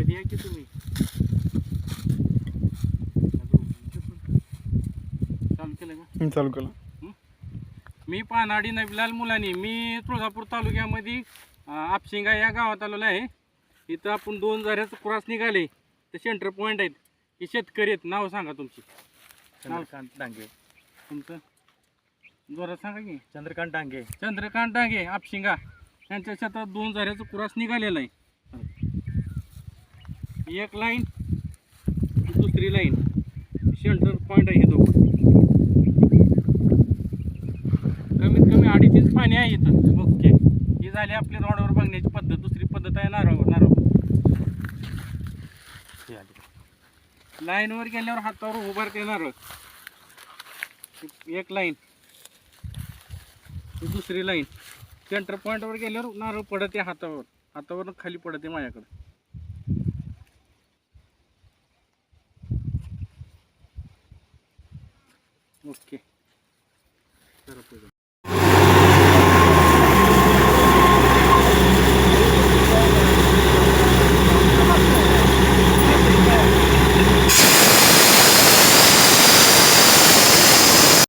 या की तुम्ही? चालू केलं का? मी चालू केलं. मी पानाडी नबिलाल मुलानी मी तुळजापूर तालुक्यामध्ये आपशिंगा या गावात आलेलो आहे. इथं आपण दोन झऱ्याचं क्रॉस निघाले. ते सेंटर पॉईंट आहेत. हे शेतकरी आहेत. नाव सांगा तुमची. चंद्रकांत डांगे. तुमचं? जोरात सांगा की. चंद्रकांत डांगे. चंद्रकांत डांगे आपशिंगा. यांच्या शेतात दोन झऱ्याचं क्रॉस निघालेला आहे. एक लाईन दुसरी लाईन. सेंटर पॉईंट आहे हे दोघं. कमीत कमी अडीच इंच पाणी आहे इथं. ओके. ही झाली आपली रोडवर बघण्याची पद्धत. दुसरी पद्धत आहे नारळ नारळ. लाईनवर गेल्यावर हातावर उभारते नारळ. एक लाईन. दुसरी लाईन. सेंटर पॉईंटवर गेल्यावर नारळ पडते हातावर. हातावर खाली पडते माझ्याकडे. Ось такі. Зараз